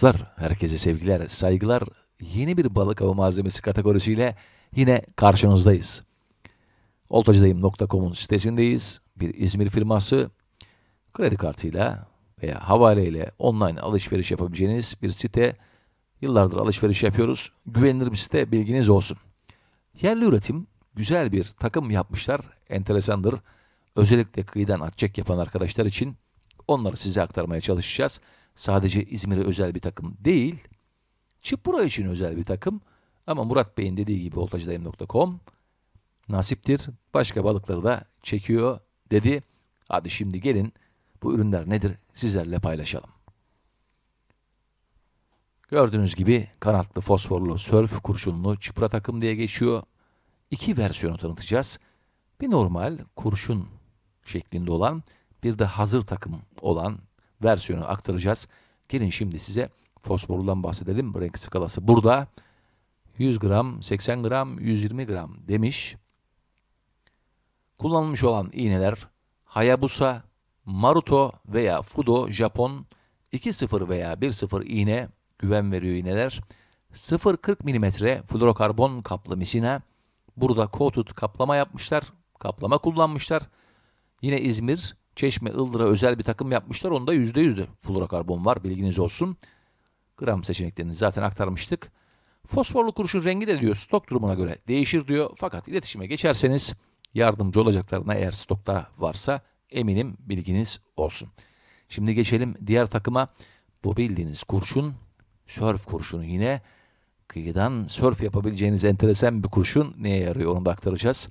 dostlar, herkese sevgiler, saygılar. Yeni bir balık avı malzemesi kategorisiyle yine karşınızdayız. Oltacıdayım.com'un sitesindeyiz. Bir İzmir firması kredi kartıyla veya havaleyle online alışveriş yapabileceğiniz bir site. Yıllardır alışveriş yapıyoruz. Güvenilir bir site bilginiz olsun. Yerli üretim güzel bir takım yapmışlar. Enteresandır. Özellikle kıyıdan atçek yapan arkadaşlar için onları size aktarmaya çalışacağız. Sadece İzmir'e özel bir takım değil, Çipura için özel bir takım. Ama Murat Bey'in dediği gibi oltacıdayım.com nasiptir. Başka balıkları da çekiyor dedi. Hadi şimdi gelin bu ürünler nedir sizlerle paylaşalım. Gördüğünüz gibi kanatlı fosforlu sörf kurşunlu çipura takım diye geçiyor. İki versiyonu tanıtacağız. Bir normal kurşun şeklinde olan bir de hazır takım olan versiyonu aktaracağız. Gelin şimdi size fosforludan bahsedelim. Renk skalası burada. 100 gram, 80 gram, 120 gram demiş. Kullanılmış olan iğneler Hayabusa, Maruto veya Fudo Japon 2.0 veya 1.0 iğne güven veriyor iğneler. 0.40 mm fluorokarbon kaplı misina. Burada coated kaplama yapmışlar. Kaplama kullanmışlar. Yine İzmir, Çeşme, Ildıra özel bir takım yapmışlar. Onda %100 fluorokarbon var. Bilginiz olsun. Gram seçeneklerini zaten aktarmıştık. Fosforlu kurşun rengi de diyor stok durumuna göre değişir diyor. Fakat iletişime geçerseniz yardımcı olacaklarına eğer stokta varsa eminim bilginiz olsun. Şimdi geçelim diğer takıma. Bu bildiğiniz kurşun, sörf kurşunu yine. Kıyıdan sörf yapabileceğiniz enteresan bir kurşun neye yarıyor onu da aktaracağız.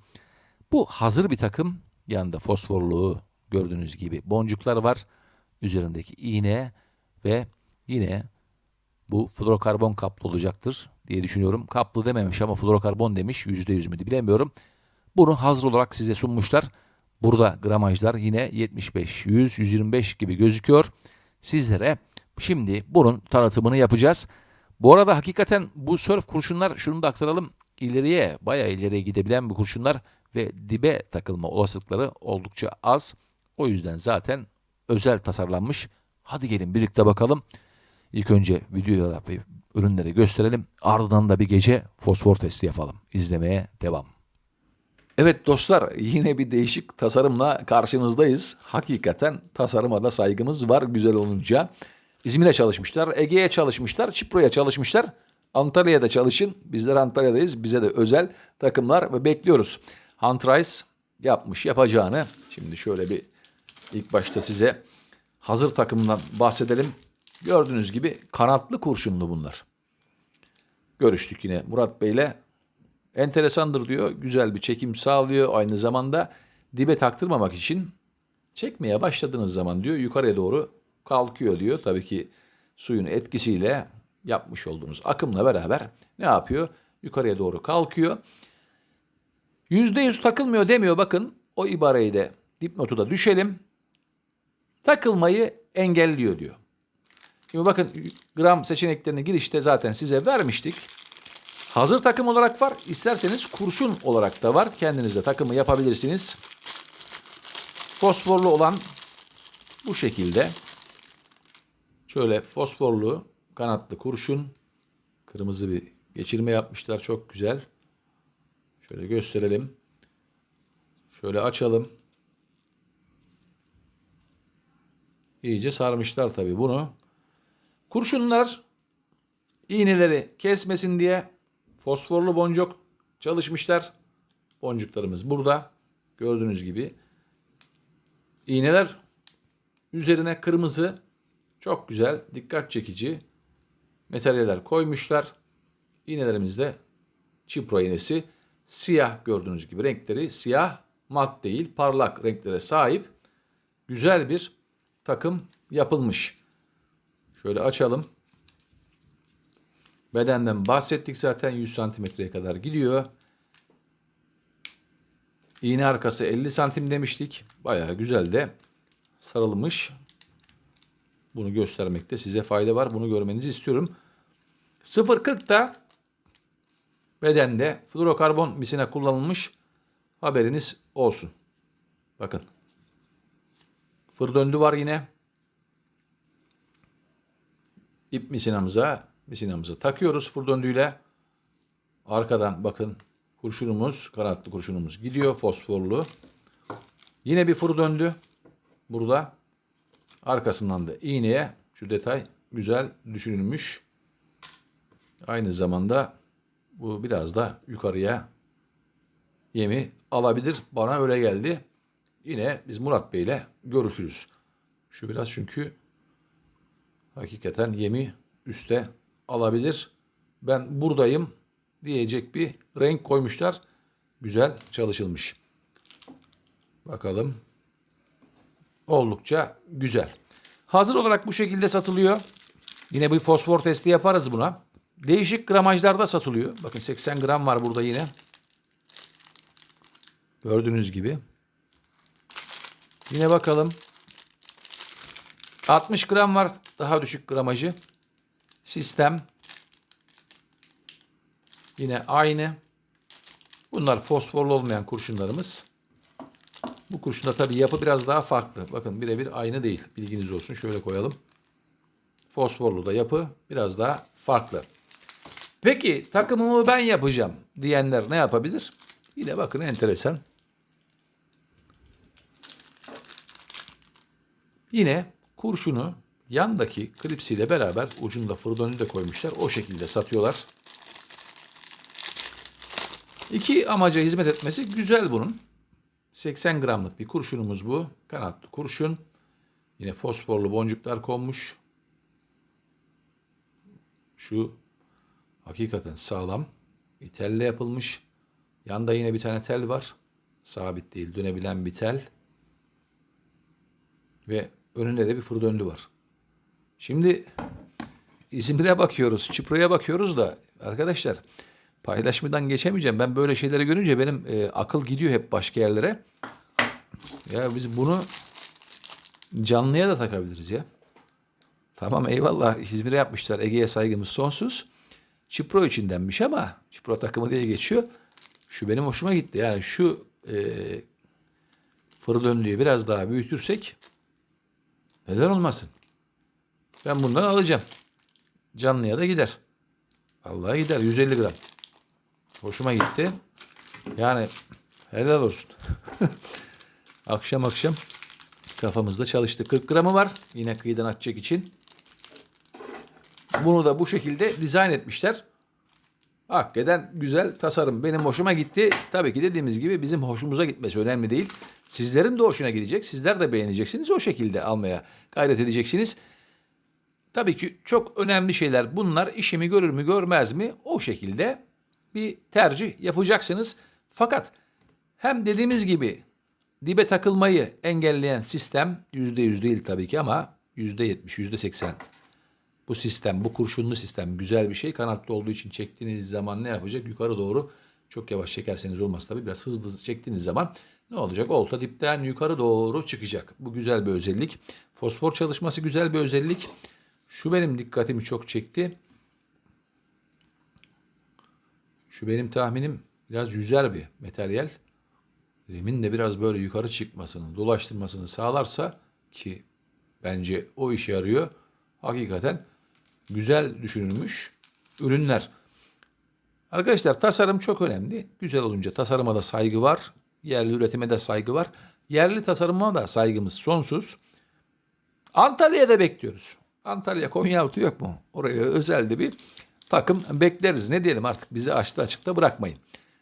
Bu hazır bir takım. Yanında fosforlu gördüğünüz gibi boncuklar var. Üzerindeki iğne ve yine bu fluorokarbon kaplı olacaktır diye düşünüyorum. Kaplı dememiş ama fluorokarbon demiş. %100 müydü bilemiyorum. Bunu hazır olarak size sunmuşlar. Burada gramajlar yine 75, 100, 125 gibi gözüküyor. Sizlere şimdi bunun tanıtımını yapacağız. Bu arada hakikaten bu sörf kurşunlar şunu da aktaralım. İleriye, bayağı ileriye gidebilen bu kurşunlar ve dibe takılma olasılıkları oldukça az. O yüzden zaten özel tasarlanmış. Hadi gelin birlikte bakalım. İlk önce videoya ve ürünleri gösterelim. Ardından da bir gece fosfor testi yapalım. İzlemeye devam. Evet dostlar yine bir değişik tasarımla karşınızdayız. Hakikaten tasarıma da saygımız var güzel olunca. İzmir'e çalışmışlar, Ege'ye çalışmışlar, Çipro'ya çalışmışlar. Antalya'da çalışın. Bizler Antalya'dayız. Bize de özel takımlar ve bekliyoruz. Hunt yapmış yapacağını. Şimdi şöyle bir ilk başta size hazır takımdan bahsedelim. Gördüğünüz gibi kanatlı kurşunlu bunlar. Görüştük yine Murat Bey'le. Enteresandır diyor. Güzel bir çekim sağlıyor. Aynı zamanda dibe taktırmamak için çekmeye başladığınız zaman diyor yukarıya doğru kalkıyor diyor. Tabii ki suyun etkisiyle yapmış olduğunuz akımla beraber ne yapıyor? Yukarıya doğru kalkıyor. Yüzde yüz takılmıyor demiyor bakın. O ibareyi de dipnotu da düşelim. Takılmayı engelliyor diyor. Şimdi bakın gram seçeneklerini girişte zaten size vermiştik. Hazır takım olarak var. İsterseniz kurşun olarak da var. Kendiniz de takımı yapabilirsiniz. Fosforlu olan bu şekilde. Şöyle fosforlu kanatlı kurşun. Kırmızı bir geçirme yapmışlar. Çok güzel. Şöyle gösterelim. Şöyle açalım. İyice sarmışlar tabii bunu. Kurşunlar iğneleri kesmesin diye fosforlu boncuk çalışmışlar. Boncuklarımız burada. Gördüğünüz gibi. İğneler üzerine kırmızı çok güzel, dikkat çekici materyaller koymuşlar. İğnelerimiz de çipro iğnesi. Siyah gördüğünüz gibi renkleri siyah, mat değil, parlak renklere sahip güzel bir takım yapılmış. Şöyle açalım. Bedenden bahsettik zaten 100 santimetreye kadar gidiyor. İğne arkası 50 santim demiştik. Bayağı güzel de sarılmış. Bunu göstermekte size fayda var. Bunu görmenizi istiyorum. 0.40'da bedende fluorokarbon misine kullanılmış. Haberiniz olsun. Bakın. Fır döndü var yine. ip misinamıza, misinamıza takıyoruz fır döndüğüyle. Arkadan bakın kurşunumuz, kanatlı kurşunumuz gidiyor fosforlu. Yine bir fır döndü burada. Arkasından da iğneye şu detay güzel düşünülmüş. Aynı zamanda bu biraz da yukarıya yemi alabilir. Bana öyle geldi. Yine biz Murat Bey ile görüşürüz. Şu biraz çünkü hakikaten yemi üste alabilir. Ben buradayım diyecek bir renk koymuşlar. Güzel çalışılmış. Bakalım. Oldukça güzel. Hazır olarak bu şekilde satılıyor. Yine bir fosfor testi yaparız buna. Değişik gramajlarda satılıyor. Bakın 80 gram var burada yine. Gördüğünüz gibi. Yine bakalım. 60 gram var. Daha düşük gramajı. Sistem. Yine aynı. Bunlar fosforlu olmayan kurşunlarımız. Bu kurşunda tabii yapı biraz daha farklı. Bakın birebir aynı değil. Bilginiz olsun. Şöyle koyalım. Fosforlu da yapı biraz daha farklı. Peki takımımı ben yapacağım diyenler ne yapabilir? Yine bakın enteresan. Yine kurşunu yandaki klipsiyle beraber ucunda fırdönü de koymuşlar. O şekilde satıyorlar. İki amaca hizmet etmesi güzel bunun. 80 gramlık bir kurşunumuz bu. Kanatlı kurşun. Yine fosforlu boncuklar konmuş. Şu hakikaten sağlam. Bir telle yapılmış. Yanda yine bir tane tel var. Sabit değil, dönebilen bir tel. Ve önünde de bir fır döndü var. Şimdi İzmir'e bakıyoruz, Çipro'ya bakıyoruz da arkadaşlar paylaşmadan geçemeyeceğim. Ben böyle şeyleri görünce benim e, akıl gidiyor hep başka yerlere. Ya biz bunu canlıya da takabiliriz ya. Tamam eyvallah İzmir'e yapmışlar. Ege'ye saygımız sonsuz. Çipro içindenmiş ama Çipro takımı diye geçiyor. Şu benim hoşuma gitti. Yani şu e, fır döndüğü biraz daha büyütürsek neden olmasın? Ben bundan alacağım. Canlıya da gider. Vallahi gider. 150 gram. Hoşuma gitti. Yani helal olsun. akşam akşam kafamızda çalıştı. 40 gramı var. Yine kıyıdan atacak için. Bunu da bu şekilde dizayn etmişler. Hakikaten güzel tasarım. Benim hoşuma gitti. Tabii ki dediğimiz gibi bizim hoşumuza gitmesi önemli değil. Sizlerin de hoşuna gidecek. Sizler de beğeneceksiniz. O şekilde almaya gayret edeceksiniz. Tabii ki çok önemli şeyler bunlar. İşimi görür mü görmez mi? O şekilde bir tercih yapacaksınız. Fakat hem dediğimiz gibi dibe takılmayı engelleyen sistem %100 değil tabii ki ama %70, %80 bu sistem, bu kurşunlu sistem güzel bir şey. Kanatlı olduğu için çektiğiniz zaman ne yapacak? Yukarı doğru çok yavaş çekerseniz olmaz tabii. Biraz hızlı çektiğiniz zaman ne olacak? Olta dipten yukarı doğru çıkacak. Bu güzel bir özellik. Fosfor çalışması güzel bir özellik. Şu benim dikkatimi çok çekti. Şu benim tahminim biraz yüzer bir materyal. Zemin de biraz böyle yukarı çıkmasını, dolaştırmasını sağlarsa ki bence o işe yarıyor. Hakikaten güzel düşünülmüş ürünler. Arkadaşlar tasarım çok önemli. Güzel olunca tasarıma da saygı var. Yerli üretime de saygı var. Yerli tasarıma da saygımız sonsuz. Antalya'da bekliyoruz. Antalya Konyaaltı yok mu? Oraya özel de bir takım bekleriz. Ne diyelim artık bizi açtı açıkta bırakmayın.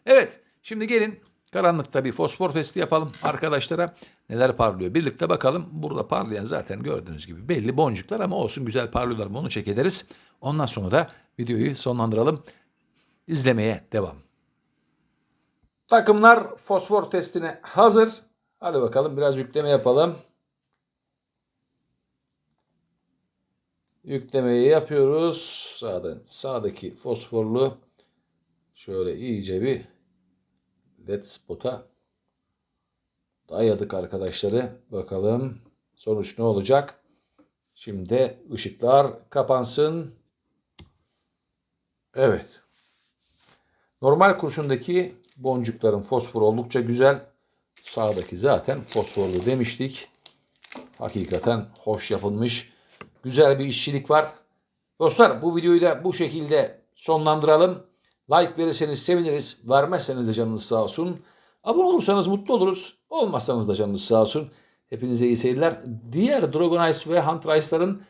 Evet şimdi gelin karanlıkta bir fosfor testi yapalım arkadaşlara. Neler parlıyor birlikte bakalım. Burada parlayan zaten gördüğünüz gibi belli boncuklar ama olsun güzel parlıyorlar mı onu çek ederiz. Ondan sonra da videoyu sonlandıralım. İzlemeye devam. Takımlar fosfor testine hazır. Hadi bakalım biraz yükleme yapalım. Yüklemeyi yapıyoruz. Sağdan sağdaki fosforlu şöyle iyice bir led spot'a dayadık arkadaşları. Bakalım sonuç ne olacak? Şimdi ışıklar kapansın. Evet. Normal kurşundaki boncukların fosfor oldukça güzel. Sağdaki zaten fosforlu demiştik. Hakikaten hoş yapılmış. Güzel bir işçilik var. Dostlar bu videoyu da bu şekilde sonlandıralım. Like verirseniz seviniriz. Vermezseniz de canınız sağ olsun. Abone olursanız mutlu oluruz. Olmazsanız da canınız sağ olsun. Hepinize iyi seyirler. Diğer Dragon Ice ve Hunter Ice'ların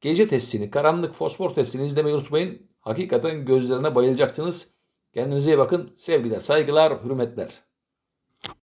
gece testini, karanlık fosfor testini izlemeyi unutmayın. Hakikaten gözlerine bayılacaksınız. Kendinize iyi bakın. Sevgiler, saygılar, hürmetler.